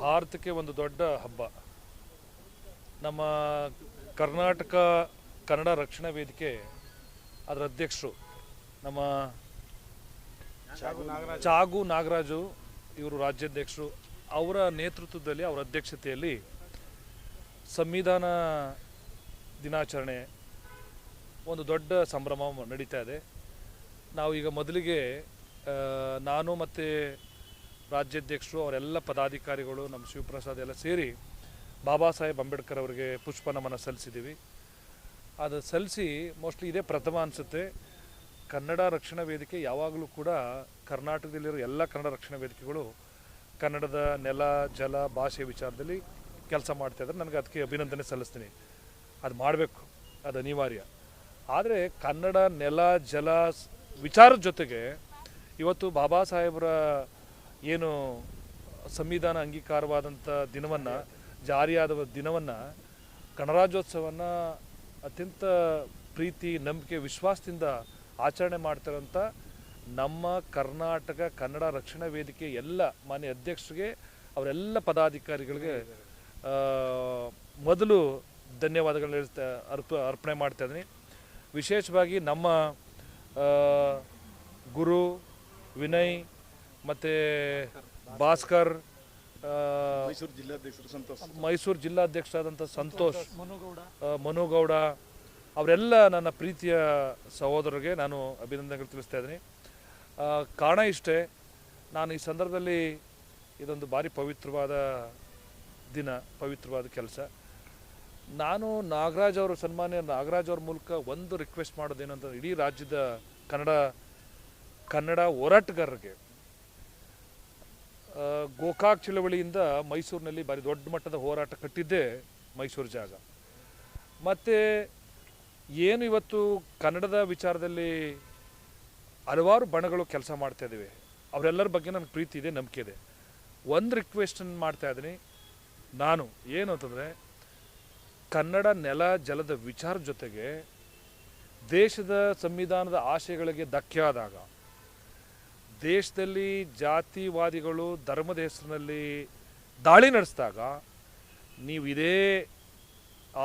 ಭಾರತಕ್ಕೆ ಒಂದು ದೊಡ್ಡ ಹಬ್ಬ. ನಮ್ಮ ಕರ್ನಾಟಕ ಕನ್ನಡ ರಕ್ಷಣಾ ವೇದಿಕೆ ಅದರ ಅಧ್ಯಕ್ಷರು ನಮ್ಮ ಚಾಗು ನಾಗರಾಜು. ಇವರು ರಾಜ್ಯಾಧ್ಯಕ್ಷರು. ಅವರ ನೇತೃತ್ವದಲ್ಲಿ ಅವರ ಅಧ್ಯಕ್ಷತೆಯಲ್ಲಿ ಸಂವಿಧಾನ ದಿನಾಚರಣೆ ಒಂದು ದೊಡ್ಡ ಸಂಭ್ರಮ ನಡೀತಾ ಇದೆ. ನಾವು ಈಗ ಮೊದಲಿಗೆ ನಾನು ಮತ್ತು ರಾಜ್ಯಾಧ್ಯಕ್ಷರು, ಅವರೆಲ್ಲ ಪದಾಧಿಕಾರಿಗಳು, ನಮ್ಮ ಶಿವಪ್ರಸಾದ್ ಎಲ್ಲ ಸೇರಿ ಬಾಬಾ ಸಾಹೇಬ್ ಅಂಬೇಡ್ಕರ್ ಅವರಿಗೆ ಪುಷ್ಪ ನಮನ ಸಲ್ಲಿಸಿದ್ದೀವಿ. ಅದು ಸಲ್ಲಿಸಿ ಮೋಸ್ಟ್ಲಿ ಇದೇ ಪ್ರಥಮ ಅನಿಸುತ್ತೆ. ಕನ್ನಡ ರಕ್ಷಣಾ ವೇದಿಕೆ ಯಾವಾಗಲೂ ಕೂಡ ಕರ್ನಾಟಕದಲ್ಲಿರೋ ಎಲ್ಲ ಕನ್ನಡ ರಕ್ಷಣಾ ವೇದಿಕೆಗಳು ಕನ್ನಡದ ನೆಲ, ಜಲ ಭಾಷೆ ವಿಚಾರದಲ್ಲಿ ಕೆಲಸ ಮಾಡ್ತಾ ಇದ್ದಾರೆ. ನನಗೆ ಅದಕ್ಕೆ ಅಭಿನಂದನೆ ಸಲ್ಲಿಸ್ತೀನಿ. ಅದು ಮಾಡಬೇಕು. ಅದು ಅನಿವಾರ್ಯ. ಆದರೆ ಕನ್ನಡ, ನೆಲ, ಜಲ ವಿಚಾರದ ಜೊತೆಗೆ ಇವತ್ತು ಬಾಬಾ ಸಾಹೇಬರ ಏನು ಸಂವಿಧಾನ ಅಂಗೀಕಾರವಾದಂಥ ದಿನವನ್ನು, ಜಾರಿಯಾದ ದಿನವನ್ನು, ಗಣರಾಜ್ಯೋತ್ಸವವನ್ನು ಅತ್ಯಂತ ಪ್ರೀತಿ, ನಂಬಿಕೆ, ವಿಶ್ವಾಸದಿಂದ ಆಚರಣೆ ಮಾಡ್ತಿರೋಂಥ ನಮ್ಮ ಕರ್ನಾಟಕ, ಕನ್ನಡ ರಕ್ಷಣಾ ವೇದಿಕೆ ಎಲ್ಲ ಮಾನ್ಯ ಅಧ್ಯಕ್ಷರಿಗೆ, ಅವರೆಲ್ಲ ಪದಾಧಿಕಾರಿಗಳಿಗೆ ಮೊದಲು ಧನ್ಯವಾದಗಳನ್ನ ಅರ್ಪ, ಅರ್ಪಣೆ ಮಾಡ್ತಾ ಇದ್ದೀನಿ. ವಿಶೇಷವಾಗಿ ನಮ್ಮ ಗುರು ವಿನಯ್ ಮತ್ತು ಭಾಸ್ಕರ್ ಮೈಸೂರು ಜಿಲ್ಲಾಧ್ಯಕ್ಷರು ಸಂತೋಷ್. ಮೈಸೂರು ಜಿಲ್ಲಾಧ್ಯಕ್ಷರಾದಂಥ ಸಂತೋಷ್ ಮನುಗೌಡ. ಮನುಗೌಡ ಅವರೆಲ್ಲ ನನ್ನ ಪ್ರೀತಿಯ ಸಹೋದರರಿಗೆ ನಾನು ಅಭಿನಂದನೆಗಳು ತಿಳಿಸ್ತಾ ಇದ್ದೀನಿ. ಕಾರಣ ಇಷ್ಟೇ ನಾನು ಈ ಸಂದರ್ಭದಲ್ಲಿ ಇದೊಂದು ಭಾರಿ ಪವಿತ್ರವಾದ ದಿನ ಪವಿತ್ರವಾದ ಕೆಲಸ. ನಾನು ನಾಗರಾಜ್ ಅವರು ಸನ್ಮಾನ್ಯ ನಾಗರಾಜ್ ಅವ್ರ ಮೂಲಕ ಒಂದು ರಿಕ್ವೆಸ್ಟ್ ಮಾಡೋದೇನಂತ ಇಡೀ ರಾಜ್ಯದ ಕನ್ನಡ ಕನ್ನಡ ಹೋರಾಟಗಾರರಿಗೆ ಗೋಕಾಕ್ ಚಳವಳಿಯಿಂದ ಮೈಸೂರಿನಲ್ಲಿ ಭಾರಿ ದೊಡ್ಡ ಮಟ್ಟದ ಹೋರಾಟ ಕಟ್ಟಿದ್ದೇ ಮೈಸೂರು ಜಾಗ. ಮತ್ತು ಏನು ಇವತ್ತು ಕನ್ನಡದ ವಿಚಾರದಲ್ಲಿ ಹಲವಾರು ಬಣಗಳು ಕೆಲಸ ಮಾಡ್ತಾ ಇದ್ದೀವಿ ಅವರೆಲ್ಲರ ಬಗ್ಗೆ ನನಗೆ ಪ್ರೀತಿ ಇದೆ, ನಂಬಿಕೆ ಇದೆ. ಒಂದು ರಿಕ್ವೆಸ್ಟನ್ನು ಮಾಡ್ತಾ ಇದ್ದೀನಿ. ನಾನು ಏನು ಅಂತಂದರೆ, ಕನ್ನಡ ನೆಲ ಜಲದ ವಿಚಾರ ಜೊತೆಗೆ ದೇಶದ ಸಂವಿಧಾನದ ಆಶಯಗಳಿಗೆ ಧಕ್ಕೆ ಆದಾಗ ದೇಶದಲ್ಲಿ ಜಾತಿವಾದಿಗಳು ಧರ್ಮದ ಹೆಸರಿನಲ್ಲಿ ದಾಳಿ ನಡೆಸಿದಾಗ ನೀವು ಇದೇ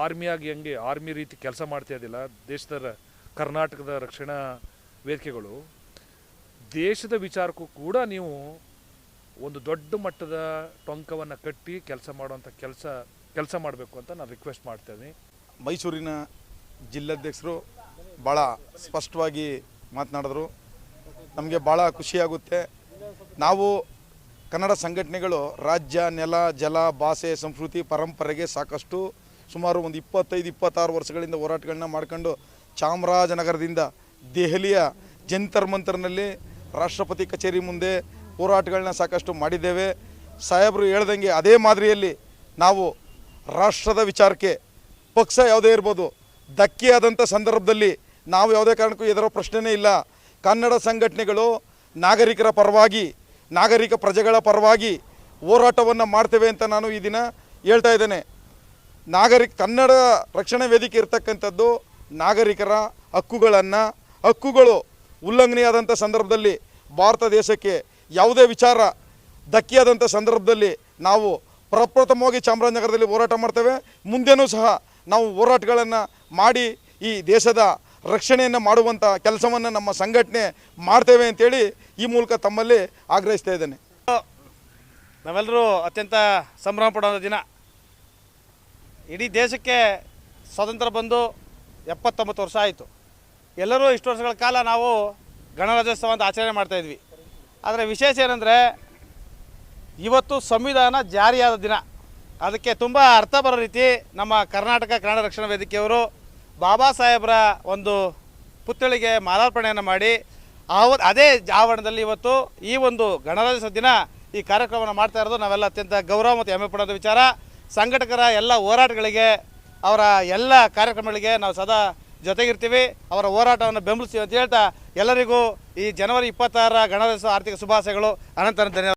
ಆರ್ಮಿಯಾಗಿ ಹೆಂಗೆ ಆರ್ಮಿ ರೀತಿ ಕೆಲಸ ಮಾಡ್ತಾ ಇದ್ದಿಲ್ಲ, ದೇಶದ ಕರ್ನಾಟಕದ ರಕ್ಷಣಾ ವೇದಿಕೆಗಳು, ದೇಶದ ವಿಚಾರಕ್ಕೂ ಕೂಡ ನೀವು ಒಂದು ದೊಡ್ಡ ಮಟ್ಟದ ಟೊಂಕವನ್ನು ಕಟ್ಟಿ ಕೆಲಸ ಮಾಡುವಂಥ ಕೆಲಸ ಕೆಲಸ ಮಾಡಬೇಕು ಅಂತ ನಾನು ರಿಕ್ವೆಸ್ಟ್ ಮಾಡ್ತಾ ಮೈಸೂರಿನ ಜಿಲ್ಲಾಧ್ಯಕ್ಷರು ಭಾಳ ಸ್ಪಷ್ಟವಾಗಿ ಮಾತನಾಡಿದ್ರು. ನಮಗೆ ಭಾಳ ಖುಷಿಯಾಗುತ್ತೆ ನಾವು ಕನ್ನಡ ಸಂಘಟನೆಗಳು ರಾಜ್ಯ, ನೆಲ, ಜಲ, ಭಾಷೆ, ಸಂಸ್ಕೃತಿ, ಪರಂಪರೆಗೆ ಸಾಕಷ್ಟು ಸುಮಾರು ಒಂದು ಇಪ್ಪತ್ತೈದು, ಇಪ್ಪತ್ತಾರು ವರ್ಷಗಳಿಂದ ಹೋರಾಟಗಳನ್ನ ಮಾಡ್ಕೊಂಡು ಚಾಮರಾಜನಗರದಿಂದ ದೆಹಲಿಯ ಜಂತರ್ ಮಂತರ್ನಲ್ಲಿ ರಾಷ್ಟ್ರಪತಿ ಕಚೇರಿ ಮುಂದೆ ಹೋರಾಟಗಳನ್ನ ಸಾಕಷ್ಟು ಮಾಡಿದ್ದೇವೆ. ಸಾಹೇಬರು ಹೇಳ್ದಂಗೆ ಅದೇ ಮಾದರಿಯಲ್ಲಿ ನಾವು ರಾಷ್ಟ್ರದ ವಿಚಾರಕ್ಕೆ ಪಕ್ಷ ಯಾವುದೇ ಇರ್ಬೋದು, ಧಕ್ಕೆ ಸಂದರ್ಭದಲ್ಲಿ ನಾವು ಯಾವುದೇ ಕಾರಣಕ್ಕೂ ಎದುರೋ ಪ್ರಶ್ನೆನೇ ಇಲ್ಲ. ಕನ್ನಡ ಸಂಘಟನೆಗಳು ನಾಗರಿಕರ ಪರವಾಗಿ, ನಾಗರಿಕ ಪ್ರಜೆಗಳ ಪರವಾಗಿ ಹೋರಾಟವನ್ನು ಮಾಡ್ತೇವೆ ಅಂತ ನಾನು ಈ ದಿನ ಹೇಳ್ತಾ ಇದ್ದೇನೆ. ನಾಗರಿಕ, ಕನ್ನಡ ರಕ್ಷಣಾ ವೇದಿಕೆ ಇರತಕ್ಕಂಥದ್ದು ನಾಗರಿಕರ ಹಕ್ಕುಗಳನ್ನು, ಹಕ್ಕುಗಳು ಉಲ್ಲಂಘನೆಯಾದಂಥ ಸಂದರ್ಭದಲ್ಲಿ ಭಾರತ ದೇಶಕ್ಕೆ ಯಾವುದೇ ವಿಚಾರ ಧಕ್ಕೆಯಾದಂಥ ಸಂದರ್ಭದಲ್ಲಿ ನಾವು ಪ್ರಪ್ರಥಮವಾಗಿ ಚಾಮರಾಜನಗರದಲ್ಲಿ ಹೋರಾಟ ಮಾಡ್ತೇವೆ. ಮುಂದೆನೂ ಸಹ ನಾವು ಹೋರಾಟಗಳನ್ನು ಮಾಡಿ ಈ ದೇಶದ ರಕ್ಷಣೆಯನ್ನು ಮಾಡುವಂಥ ಕೆಲಸವನ್ನು ನಮ್ಮ ಸಂಘಟನೆ ಮಾಡ್ತೇವೆ ಅಂತೇಳಿ ಈ ಮೂಲಕ ತಮ್ಮಲ್ಲಿ ಆಗ್ರಹಿಸ್ತಾ ಇದ್ದೇನೆ. ನಾವೆಲ್ಲರೂ ಅತ್ಯಂತ ಸಂಭ್ರಮ ಪಡೋ ದಿನ. ಇಡೀ ದೇಶಕ್ಕೆ ಸ್ವಾತಂತ್ರ್ಯ ಬಂದು ಎಪ್ಪತ್ತೊಂಬತ್ತು ವರ್ಷ ಆಯಿತು. ಎಲ್ಲರೂ ಇಷ್ಟು ವರ್ಷಗಳ ಕಾಲ ನಾವು ಗಣರಾಜ್ಯೋತ್ಸವ ಅಂತ ಆಚರಣೆ ಮಾಡ್ತಾಯಿದ್ವಿ ಆದರೆ ವಿಶೇಷ ಏನಂದರೆ ಇವತ್ತು ಸಂವಿಧಾನ ಜಾರಿಯಾದ ದಿನ. ಅದಕ್ಕೆ ತುಂಬ ಅರ್ಥ ಬರೋ ರೀತಿ ನಮ್ಮ ಕರ್ನಾಟಕ ಕನ್ನಡ ರಕ್ಷಣಾ ವೇದಿಕೆಯವರು ಬಾಬಾ ಸಾಹೇಬರ ಒಂದು ಪುತ್ಥಳಿಗೆ ಮಾಲಾರ್ಪಣೆಯನ್ನು ಮಾಡಿ ಆವ ಅದೇ ಆವರಣದಲ್ಲಿ ಇವತ್ತು ಈ ಒಂದು ಗಣರಾಜ್ಯೋತ್ಸವ ದಿನ ಈ ಕಾರ್ಯಕ್ರಮವನ್ನು ಮಾಡ್ತಾ ಇರೋದು ನಾವೆಲ್ಲ ಅತ್ಯಂತ ಗೌರವ ಮತ್ತು ಹೆಮ್ಮೆ ಪಡೋದು ವಿಚಾರ. ಸಂಘಟಕರ ಎಲ್ಲ ಹೋರಾಟಗಳಿಗೆ, ಅವರ ಎಲ್ಲ ಕಾರ್ಯಕ್ರಮಗಳಿಗೆ ನಾವು ಸದಾ ಜೊತೆಗಿರ್ತೀವಿ. ಅವರ ಹೋರಾಟವನ್ನು ಬೆಂಬಲಿಸ್ತೀವಿ ಅಂತ ಹೇಳ್ತಾ ಎಲ್ಲರಿಗೂ ಈ ಜನವರಿ ಇಪ್ಪತ್ತಾರರ ಗಣರಾಜ್ಯೋತ್ಸವ ಆರ್ಥಿಕ ಶುಭಾಶಯಗಳು. ಅನಂತರ ಧನ್ಯವಾದ.